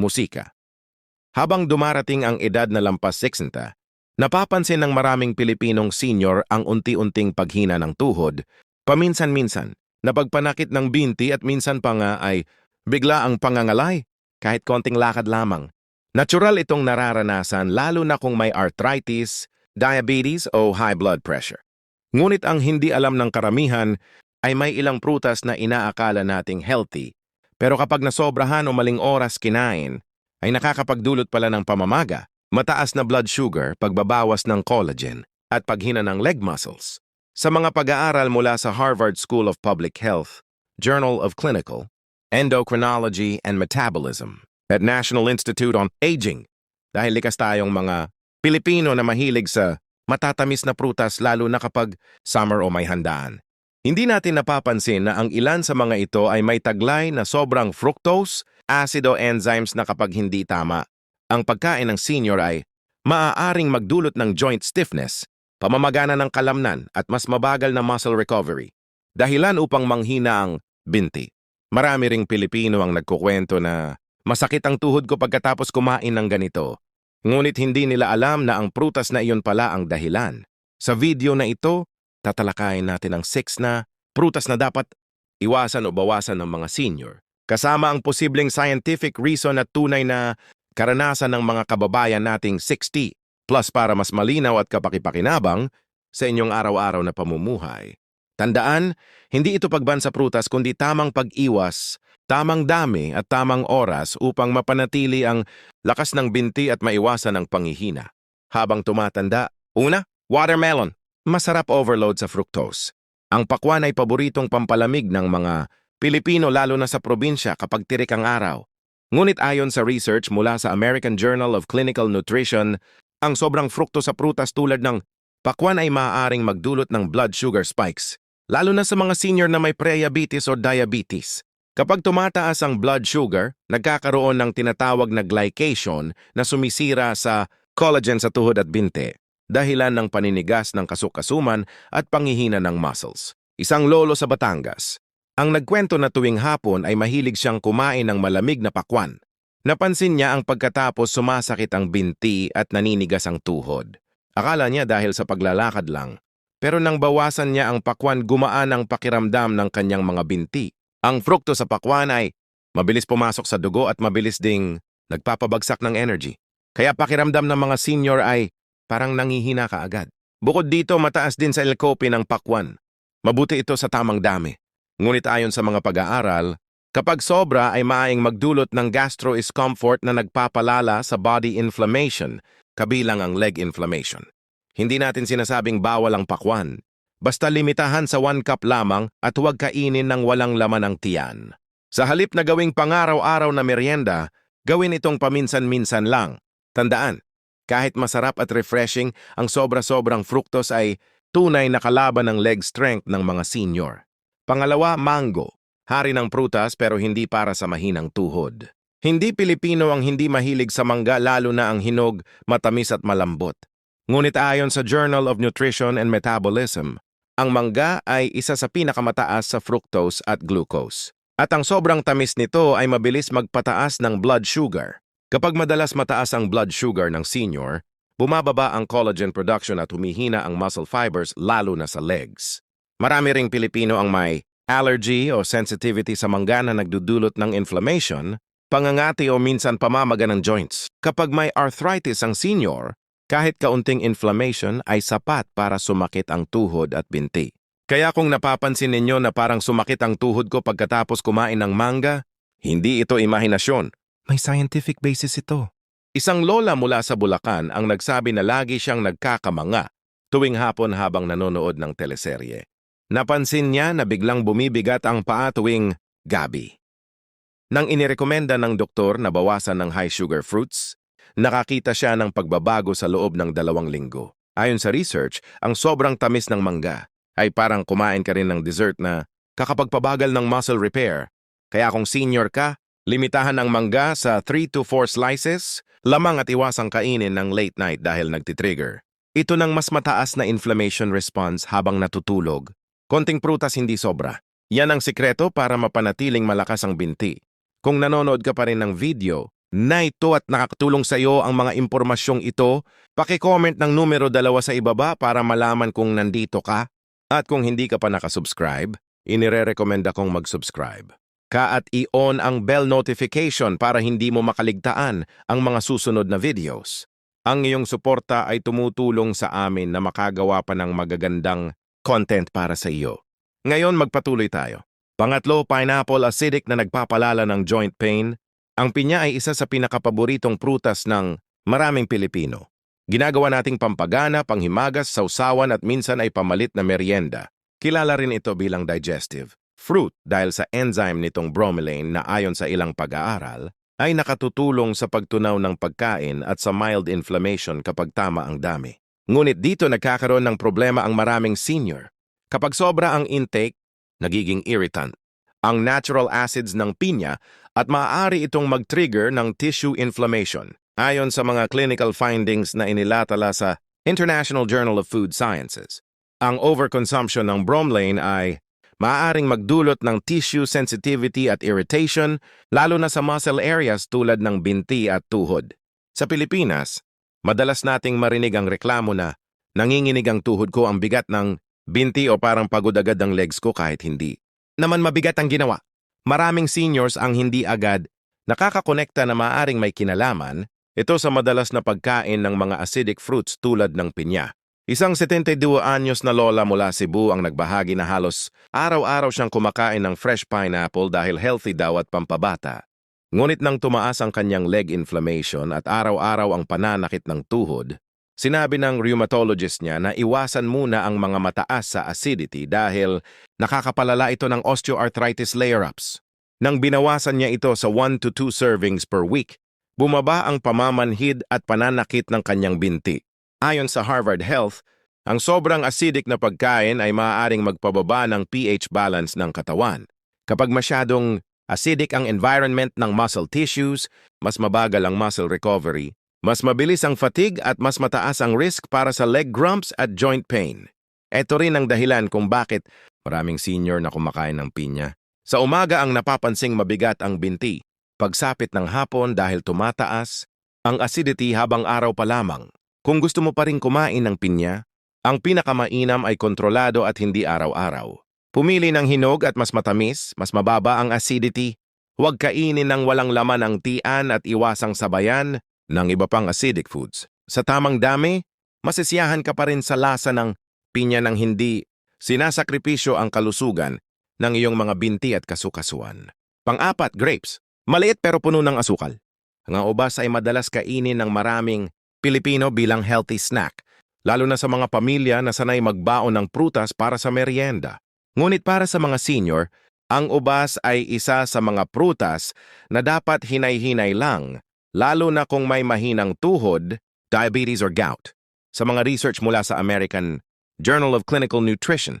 musika. Habang dumarating ang edad na lampas 60, napapansin ng maraming Pilipinong senior ang unti-unting paghina ng tuhod, paminsan-minsan, napagpanakit ng binti at minsan pa nga ay bigla ang pangangalay, kahit konting lakad lamang. Natural itong nararanasan lalo na kung may arthritis, diabetes o high blood pressure. Ngunit ang hindi alam ng karamihan ay may ilang prutas na inaakala nating healthy, pero kapag nasobrahan o maling oras kinain, ay nakakapagdulot pala ng pamamaga, mataas na blood sugar, pagbabawas ng collagen, at paghina ng leg muscles. Sa mga pag-aaral mula sa Harvard School of Public Health, Journal of Clinical, Endocrinology and Metabolism, at National Institute on Aging, dahil likas tayong mga Pilipino na mahilig sa matatamis na prutas lalo na kapag summer o may handaan. Hindi natin napapansin na ang ilan sa mga ito ay may taglay na sobrang fructose, acid o enzymes na kapag hindi tama. Ang pagkain ng senior ay maaaring magdulot ng joint stiffness, pamamagana ng kalamnan at mas mabagal na muscle recovery. Dahilan upang manghina ang binti. Marami ring Pilipino ang nagkukwento na masakit ang tuhod ko pagkatapos kumain ng ganito. Ngunit hindi nila alam na ang prutas na iyon pala ang dahilan. Sa video na ito, tatalakayin natin ang six na prutas na dapat iwasan o bawasan ng mga senior. Kasama ang posibleng scientific reason at tunay na karanasan ng mga kababayan nating 60 plus para mas malinaw at kapakipakinabang sa inyong araw-araw na pamumuhay. Tandaan, hindi ito pagban prutas kundi tamang pag-iwas, tamang dami at tamang oras upang mapanatili ang lakas ng binti at maiwasan ang pangihina. Habang tumatanda, una, watermelon masarap overload sa fructose. Ang pakwan ay paboritong pampalamig ng mga Pilipino lalo na sa probinsya kapag tirik ang araw. Ngunit ayon sa research mula sa American Journal of Clinical Nutrition, ang sobrang frukto sa prutas tulad ng pakwan ay maaaring magdulot ng blood sugar spikes, lalo na sa mga senior na may prediabetes o diabetes. Kapag tumataas ang blood sugar, nagkakaroon ng tinatawag na glycation na sumisira sa collagen sa tuhod at binte dahilan ng paninigas ng kasukasuman at pangihina ng muscles. Isang lolo sa Batangas. Ang nagkwento na tuwing hapon ay mahilig siyang kumain ng malamig na pakwan. Napansin niya ang pagkatapos sumasakit ang binti at naninigas ang tuhod. Akala niya dahil sa paglalakad lang. Pero nang bawasan niya ang pakwan, gumaan ang pakiramdam ng kanyang mga binti. Ang frukto sa pakwan ay mabilis pumasok sa dugo at mabilis ding nagpapabagsak ng energy. Kaya pakiramdam ng mga senior ay parang nangihina ka agad. Bukod dito, mataas din sa LCOP ng pakwan. Mabuti ito sa tamang dami. Ngunit ayon sa mga pag-aaral, kapag sobra ay maaring magdulot ng gastro-discomfort na nagpapalala sa body inflammation, kabilang ang leg inflammation. Hindi natin sinasabing bawal ang pakwan. Basta limitahan sa 1 cup lamang at huwag kainin ng walang laman ang tiyan. Sa halip na gawing pangaraw-araw na merienda, gawin itong paminsan-minsan lang. Tandaan, kahit masarap at refreshing, ang sobra-sobrang fructose ay tunay na kalaban ng leg strength ng mga senior. Pangalawa, mango. Hari ng prutas pero hindi para sa mahinang tuhod. Hindi Pilipino ang hindi mahilig sa mangga lalo na ang hinog, matamis at malambot. Ngunit ayon sa Journal of Nutrition and Metabolism, ang mangga ay isa sa pinakamataas sa fructose at glucose. At ang sobrang tamis nito ay mabilis magpataas ng blood sugar. Kapag madalas mataas ang blood sugar ng senior, bumababa ang collagen production at humihina ang muscle fibers lalo na sa legs. Marami ring Pilipino ang may allergy o sensitivity sa mangga na nagdudulot ng inflammation, pangangati o minsan pamamaga ng joints. Kapag may arthritis ang senior, kahit kaunting inflammation ay sapat para sumakit ang tuhod at binti. Kaya kung napapansin ninyo na parang sumakit ang tuhod ko pagkatapos kumain ng mangga, hindi ito imahinasyon. May scientific basis ito. Isang lola mula sa Bulacan ang nagsabi na lagi siyang nagkakamanga tuwing hapon habang nanonood ng teleserye. Napansin niya na biglang bumibigat ang paa tuwing gabi. Nang inirekomenda ng doktor na bawasan ng high sugar fruits, nakakita siya ng pagbabago sa loob ng dalawang linggo. Ayon sa research, ang sobrang tamis ng mangga ay parang kumain ka rin ng dessert na kakapagpabagal ng muscle repair. Kaya kung senior ka, Limitahan ang mangga sa 3 to 4 slices, lamang at iwasang kainin ng late night dahil nagtitrigger. Ito ng mas mataas na inflammation response habang natutulog. Konting prutas hindi sobra. Yan ang sikreto para mapanatiling malakas ang binti. Kung nanonood ka pa rin ng video, na ito at nakakatulong sa iyo ang mga impormasyong ito, paki-comment ng numero dalawa sa ibaba para malaman kung nandito ka. At kung hindi ka pa nakasubscribe, inire-recommenda kong mag-subscribe. Ka at i-on ang bell notification para hindi mo makaligtaan ang mga susunod na videos. Ang iyong suporta ay tumutulong sa amin na makagawa pa ng magagandang content para sa iyo. Ngayon magpatuloy tayo. Pangatlo, pineapple acidic na nagpapalala ng joint pain. Ang pinya ay isa sa pinakapaboritong prutas ng maraming Pilipino. Ginagawa nating pampagana, panghimagas, sausawan at minsan ay pamalit na merienda. Kilala rin ito bilang digestive fruit dahil sa enzyme nitong bromelain na ayon sa ilang pag-aaral ay nakatutulong sa pagtunaw ng pagkain at sa mild inflammation kapag tama ang dami. Ngunit dito nagkakaroon ng problema ang maraming senior. Kapag sobra ang intake, nagiging irritant. Ang natural acids ng pinya at maaari itong mag-trigger ng tissue inflammation ayon sa mga clinical findings na inilatala sa International Journal of Food Sciences. Ang overconsumption ng bromelain ay maaaring magdulot ng tissue sensitivity at irritation, lalo na sa muscle areas tulad ng binti at tuhod. Sa Pilipinas, madalas nating marinig ang reklamo na nanginginig ang tuhod ko ang bigat ng binti o parang pagod agad ang legs ko kahit hindi. Naman mabigat ang ginawa. Maraming seniors ang hindi agad nakakakonekta na maaaring may kinalaman ito sa madalas na pagkain ng mga acidic fruits tulad ng pinya. Isang 72 anyos na lola mula Cebu ang nagbahagi na halos araw-araw siyang kumakain ng fresh pineapple dahil healthy daw at pampabata. Ngunit nang tumaas ang kanyang leg inflammation at araw-araw ang pananakit ng tuhod, sinabi ng rheumatologist niya na iwasan muna ang mga mataas sa acidity dahil nakakapalala ito ng osteoarthritis flare-ups. Nang binawasan niya ito sa 1 to 2 servings per week, bumaba ang pamamanhid at pananakit ng kanyang binti. Ayon sa Harvard Health, ang sobrang acidic na pagkain ay maaaring magpababa ng pH balance ng katawan. Kapag masyadong acidic ang environment ng muscle tissues, mas mabagal ang muscle recovery, mas mabilis ang fatigue at mas mataas ang risk para sa leg cramps at joint pain. Ito rin ang dahilan kung bakit maraming senior na kumakain ng pinya. Sa umaga ang napapansing mabigat ang binti. Pagsapit ng hapon dahil tumataas, ang acidity habang araw pa lamang. Kung gusto mo pa rin kumain ng pinya, ang pinakamainam ay kontrolado at hindi araw-araw. Pumili ng hinog at mas matamis, mas mababa ang acidity. Huwag kainin ng walang laman ang tian at iwasang sabayan ng iba pang acidic foods. Sa tamang dami, masisiyahan ka pa rin sa lasa ng pinya ng hindi sinasakripisyo ang kalusugan ng iyong mga binti at kasukasuan. Pang-apat, grapes. Maliit pero puno ng asukal. Ang ubas ay madalas kainin ng maraming Pilipino bilang healthy snack, lalo na sa mga pamilya na sanay magbaon ng prutas para sa merienda. Ngunit para sa mga senior, ang ubas ay isa sa mga prutas na dapat hinay-hinay lang, lalo na kung may mahinang tuhod, diabetes or gout. Sa mga research mula sa American Journal of Clinical Nutrition,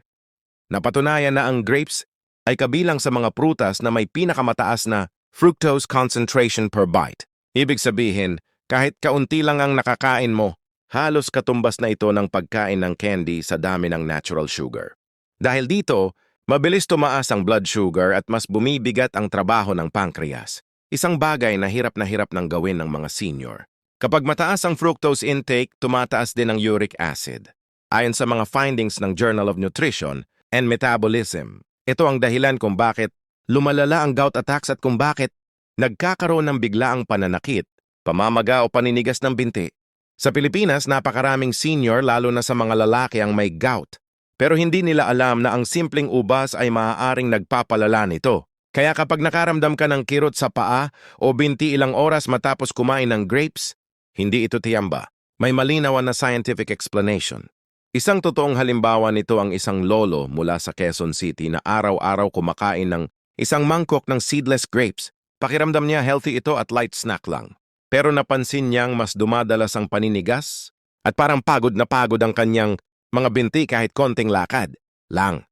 napatunayan na ang grapes ay kabilang sa mga prutas na may pinakamataas na fructose concentration per bite. Ibig sabihin, kahit kaunti lang ang nakakain mo, halos katumbas na ito ng pagkain ng candy sa dami ng natural sugar. Dahil dito, mabilis tumaas ang blood sugar at mas bumibigat ang trabaho ng pancreas. Isang bagay na hirap na hirap ng gawin ng mga senior. Kapag mataas ang fructose intake, tumataas din ang uric acid. Ayon sa mga findings ng Journal of Nutrition and Metabolism, ito ang dahilan kung bakit lumalala ang gout attacks at kung bakit nagkakaroon ng biglaang pananakit pamamaga o paninigas ng binti. Sa Pilipinas, napakaraming senior lalo na sa mga lalaki ang may gout. Pero hindi nila alam na ang simpleng ubas ay maaaring nagpapalala nito. Kaya kapag nakaramdam ka ng kirot sa paa o binti ilang oras matapos kumain ng grapes, hindi ito tiyamba. May malinaw na scientific explanation. Isang totoong halimbawa nito ang isang lolo mula sa Quezon City na araw-araw kumakain ng isang mangkok ng seedless grapes. Pakiramdam niya healthy ito at light snack lang. Pero napansin niyang mas dumadalas ang paninigas at parang pagod na pagod ang kanyang mga binti kahit konting lakad. Lang.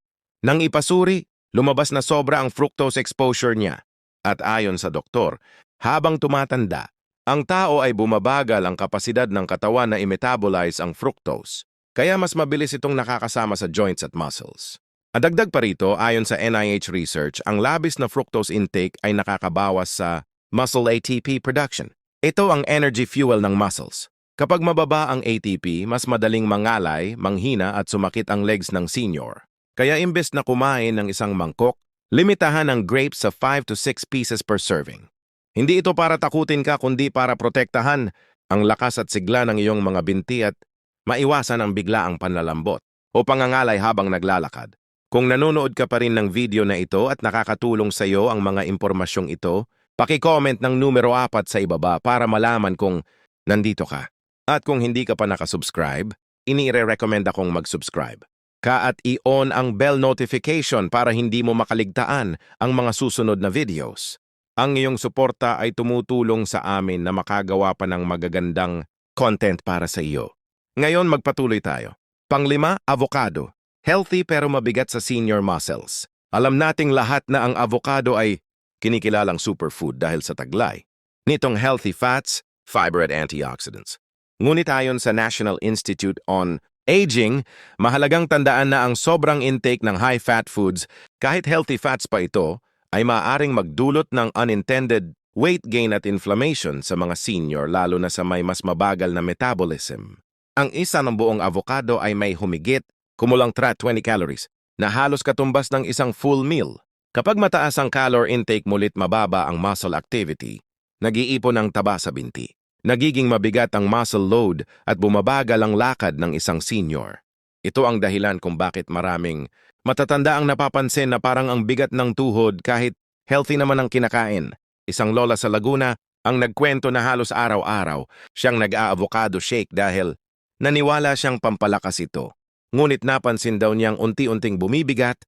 Nang ipasuri, lumabas na sobra ang fructose exposure niya. At ayon sa doktor, habang tumatanda, ang tao ay bumabagal ang kapasidad ng katawan na i-metabolize ang fructose. Kaya mas mabilis itong nakakasama sa joints at muscles. Adagdag pa rito, ayon sa NIH research, ang labis na fructose intake ay nakakabawas sa muscle ATP production. Ito ang energy fuel ng muscles. Kapag mababa ang ATP, mas madaling mangalay, manghina at sumakit ang legs ng senior. Kaya imbes na kumain ng isang mangkok, limitahan ang grapes sa 5 to 6 pieces per serving. Hindi ito para takutin ka kundi para protektahan ang lakas at sigla ng iyong mga binti at maiwasan ang biglaang panlalambot o pangangalay habang naglalakad. Kung nanonood ka pa rin ng video na ito at nakakatulong sa iyo ang mga impormasyong ito, paki-comment ng numero 4 sa ibaba para malaman kung nandito ka. At kung hindi ka pa nakasubscribe, inire-recommend akong mag-subscribe. Ka at i-on ang bell notification para hindi mo makaligtaan ang mga susunod na videos. Ang iyong suporta ay tumutulong sa amin na makagawa pa ng magagandang content para sa iyo. Ngayon magpatuloy tayo. Panglima, avocado. Healthy pero mabigat sa senior muscles. Alam nating lahat na ang avocado ay kinikilalang superfood dahil sa taglay. Nitong healthy fats, fiber at antioxidants. Ngunit ayon sa National Institute on Aging, mahalagang tandaan na ang sobrang intake ng high-fat foods, kahit healthy fats pa ito, ay maaaring magdulot ng unintended weight gain at inflammation sa mga senior lalo na sa may mas mabagal na metabolism. Ang isa ng buong avocado ay may humigit, kumulang tra 20 calories, na halos katumbas ng isang full meal. Kapag mataas ang calor intake mulit mababa ang muscle activity, nag-iipon ng taba sa binti. Nagiging mabigat ang muscle load at bumabagal ang lakad ng isang senior. Ito ang dahilan kung bakit maraming matatanda ang napapansin na parang ang bigat ng tuhod kahit healthy naman ang kinakain. Isang lola sa Laguna ang nagkwento na halos araw-araw siyang nag-aavocado shake dahil naniwala siyang pampalakas ito. Ngunit napansin daw niyang unti-unting bumibigat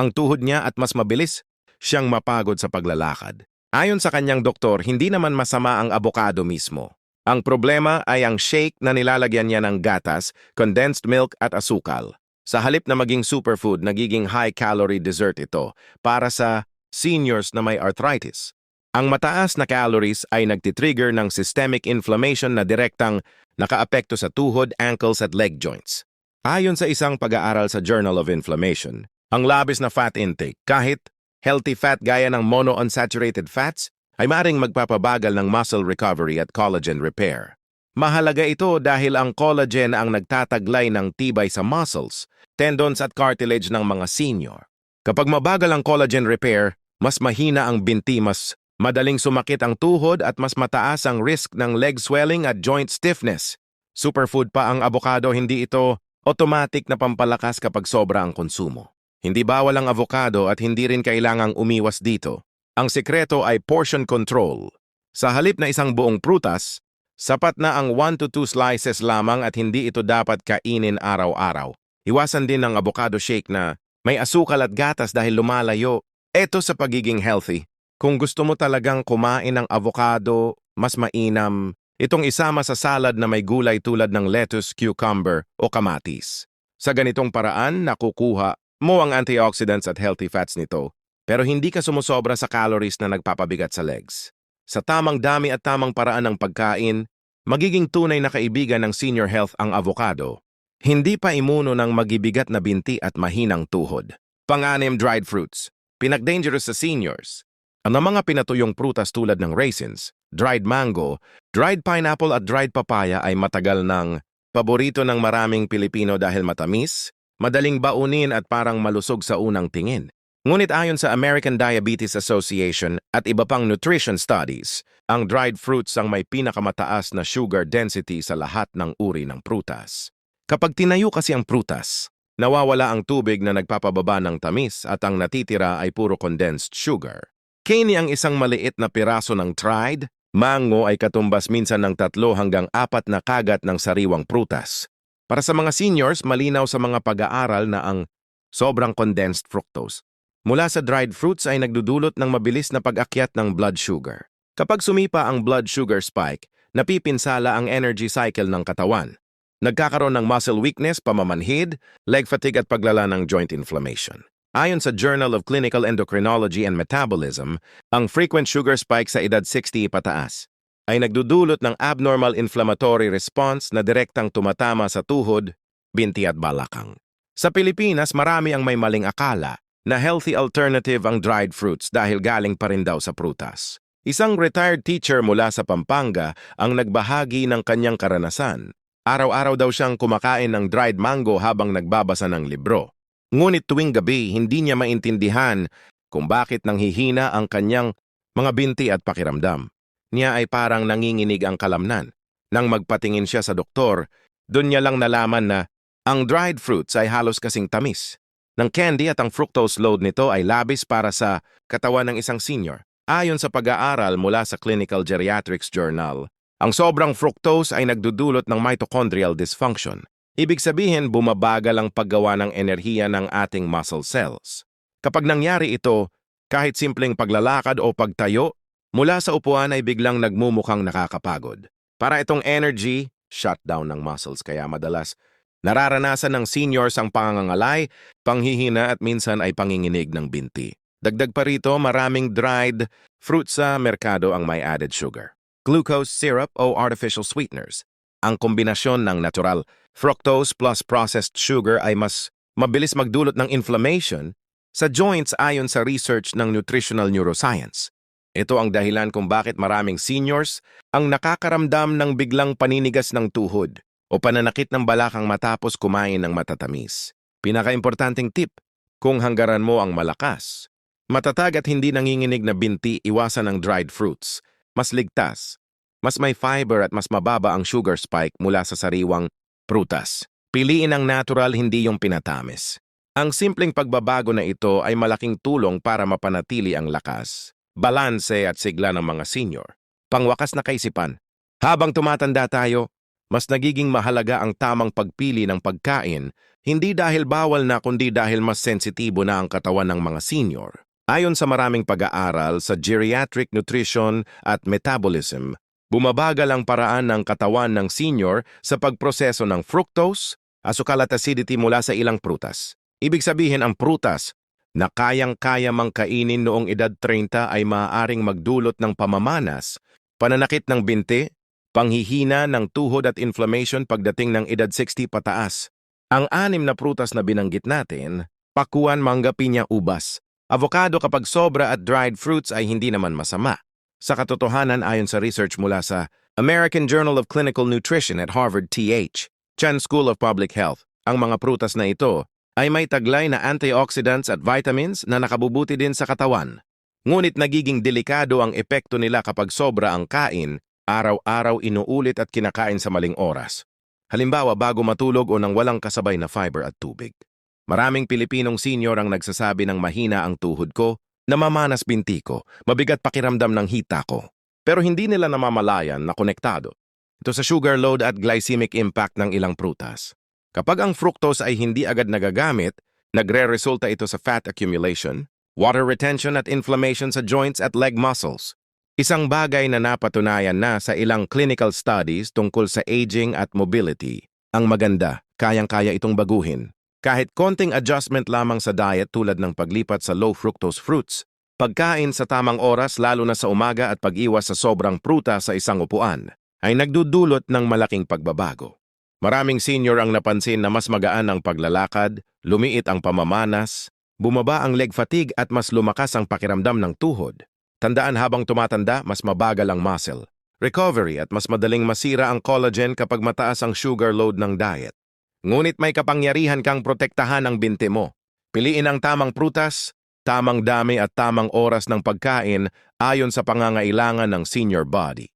ang tuhod niya at mas mabilis siyang mapagod sa paglalakad. Ayon sa kanyang doktor, hindi naman masama ang abokado mismo. Ang problema ay ang shake na nilalagyan niya ng gatas, condensed milk at asukal. Sa halip na maging superfood, nagiging high-calorie dessert ito para sa seniors na may arthritis. Ang mataas na calories ay nagtitrigger ng systemic inflammation na direktang nakaapekto sa tuhod, ankles at leg joints. Ayon sa isang pag-aaral sa Journal of Inflammation, ang labis na fat intake, kahit healthy fat gaya ng monounsaturated fats, ay maring magpapabagal ng muscle recovery at collagen repair. Mahalaga ito dahil ang collagen ang nagtataglay ng tibay sa muscles, tendons at cartilage ng mga senior. Kapag mabagal ang collagen repair, mas mahina ang binti, mas madaling sumakit ang tuhod at mas mataas ang risk ng leg swelling at joint stiffness. Superfood pa ang avocado, hindi ito automatic na pampalakas kapag sobra ang konsumo. Hindi bawal ang avocado at hindi rin kailangang umiwas dito. Ang sekreto ay portion control. Sa halip na isang buong prutas, sapat na ang 1 to 2 slices lamang at hindi ito dapat kainin araw-araw. Iwasan din ang avocado shake na may asukal at gatas dahil lumalayo. Ito sa pagiging healthy. Kung gusto mo talagang kumain ng avocado, mas mainam, itong isama sa salad na may gulay tulad ng lettuce, cucumber o kamatis. Sa ganitong paraan, nakukuha mo ang antioxidants at healthy fats nito pero hindi ka sumusobra sa calories na nagpapabigat sa legs. Sa tamang dami at tamang paraan ng pagkain, magiging tunay na kaibigan ng senior health ang avocado. Hindi pa imuno ng magibigat na binti at mahinang tuhod. Panganim dried fruits. Pinag-dangerous sa seniors. Ang mga pinatuyong prutas tulad ng raisins, dried mango, dried pineapple at dried papaya ay matagal ng paborito ng maraming Pilipino dahil matamis, madaling baunin at parang malusog sa unang tingin. Ngunit ayon sa American Diabetes Association at iba pang nutrition studies, ang dried fruits ang may pinakamataas na sugar density sa lahat ng uri ng prutas. Kapag tinayo kasi ang prutas, nawawala ang tubig na nagpapababa ng tamis at ang natitira ay puro condensed sugar. Kini ang isang maliit na piraso ng dried, mango ay katumbas minsan ng tatlo hanggang apat na kagat ng sariwang prutas. Para sa mga seniors, malinaw sa mga pag-aaral na ang sobrang condensed fructose mula sa dried fruits ay nagdudulot ng mabilis na pag-akyat ng blood sugar. Kapag sumipa ang blood sugar spike, napipinsala ang energy cycle ng katawan. Nagkakaroon ng muscle weakness, pamamanhid, leg fatigue at paglala ng joint inflammation. Ayon sa Journal of Clinical Endocrinology and Metabolism, ang frequent sugar spike sa edad 60 pataas ay nagdudulot ng abnormal inflammatory response na direktang tumatama sa tuhod, binti at balakang. Sa Pilipinas, marami ang may maling akala na healthy alternative ang dried fruits dahil galing pa rin daw sa prutas. Isang retired teacher mula sa Pampanga ang nagbahagi ng kanyang karanasan. Araw-araw daw siyang kumakain ng dried mango habang nagbabasa ng libro. Ngunit tuwing gabi, hindi niya maintindihan kung bakit nanghihina ang kanyang mga binti at pakiramdam. Niya ay parang nanginginig ang kalamnan. Nang magpatingin siya sa doktor, doon niya lang nalaman na ang dried fruits ay halos kasing tamis. Ng candy at ang fructose load nito ay labis para sa katawan ng isang senior. Ayon sa pag-aaral mula sa Clinical Geriatrics Journal, ang sobrang fructose ay nagdudulot ng mitochondrial dysfunction. Ibig sabihin, bumabagal ang paggawa ng enerhiya ng ating muscle cells. Kapag nangyari ito, kahit simpleng paglalakad o pagtayo, mula sa upuan ay biglang nagmumukhang nakakapagod. Para itong energy, shutdown ng muscles kaya madalas nararanasan ng seniors ang pangangalay, panghihina at minsan ay panginginig ng binti. Dagdag pa rito, maraming dried fruit sa merkado ang may added sugar. Glucose syrup o artificial sweeteners. Ang kombinasyon ng natural fructose plus processed sugar ay mas mabilis magdulot ng inflammation sa joints ayon sa research ng nutritional neuroscience. Ito ang dahilan kung bakit maraming seniors ang nakakaramdam ng biglang paninigas ng tuhod o pananakit ng balakang matapos kumain ng matatamis. Pinakaimportanteng tip, kung hanggaran mo ang malakas, matatag at hindi nanginginig na binti, iwasan ang dried fruits. Mas ligtas, mas may fiber at mas mababa ang sugar spike mula sa sariwang prutas. Piliin ang natural, hindi yung pinatamis. Ang simpleng pagbabago na ito ay malaking tulong para mapanatili ang lakas, balanse at sigla ng mga senior. Pangwakas na kaisipan, habang tumatanda tayo, mas nagiging mahalaga ang tamang pagpili ng pagkain, hindi dahil bawal na kundi dahil mas sensitibo na ang katawan ng mga senior. Ayon sa maraming pag-aaral sa geriatric nutrition at metabolism, bumabagal ang paraan ng katawan ng senior sa pagproseso ng fructose, asukal at acidity mula sa ilang prutas. Ibig sabihin ang prutas na kayang-kaya mang kainin noong edad 30 ay maaaring magdulot ng pamamanas, pananakit ng binti, panghihina ng tuhod at inflammation pagdating ng edad 60 pataas. Ang anim na prutas na binanggit natin, pakuan, mangga, pinya, ubas. Avocado kapag sobra at dried fruits ay hindi naman masama. Sa katotohanan ayon sa research mula sa American Journal of Clinical Nutrition at Harvard TH, Chan School of Public Health, ang mga prutas na ito ay may taglay na antioxidants at vitamins na nakabubuti din sa katawan. Ngunit nagiging delikado ang epekto nila kapag sobra ang kain, araw-araw inuulit at kinakain sa maling oras. Halimbawa bago matulog o nang walang kasabay na fiber at tubig. Maraming Pilipinong senior ang nagsasabi ng mahina ang tuhod ko, namamanas binti ko, mabigat pakiramdam ng hita ko. Pero hindi nila namamalayan na konektado. Ito sa sugar load at glycemic impact ng ilang prutas. Kapag ang fructose ay hindi agad nagagamit, nagre-resulta ito sa fat accumulation, water retention at inflammation sa joints at leg muscles. Isang bagay na napatunayan na sa ilang clinical studies tungkol sa aging at mobility. Ang maganda, kayang-kaya itong baguhin. Kahit konting adjustment lamang sa diet tulad ng paglipat sa low fructose fruits, pagkain sa tamang oras lalo na sa umaga at pag-iwas sa sobrang pruta sa isang upuan, ay nagdudulot ng malaking pagbabago. Maraming senior ang napansin na mas magaan ang paglalakad, lumiit ang pamamanas, bumaba ang leg fatigue at mas lumakas ang pakiramdam ng tuhod. Tandaan habang tumatanda, mas mabagal ang muscle, recovery at mas madaling masira ang collagen kapag mataas ang sugar load ng diet. Ngunit may kapangyarihan kang protektahan ang binti mo. Piliin ang tamang prutas, tamang dami at tamang oras ng pagkain ayon sa pangangailangan ng senior body.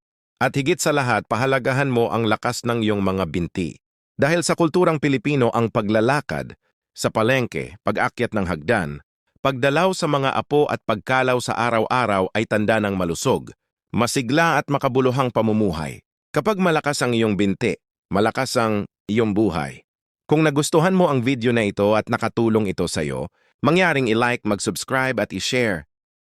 At higit sa lahat, pahalagahan mo ang lakas ng iyong mga binti. Dahil sa kulturang Pilipino ang paglalakad, sa palengke, pag-akyat ng hagdan, pagdalaw sa mga apo at pagkalaw sa araw-araw ay tanda ng malusog, masigla at makabuluhang pamumuhay. Kapag malakas ang iyong binti, malakas ang iyong buhay. Kung nagustuhan mo ang video na ito at nakatulong ito sa iyo, mangyaring i-like, mag-subscribe at i-share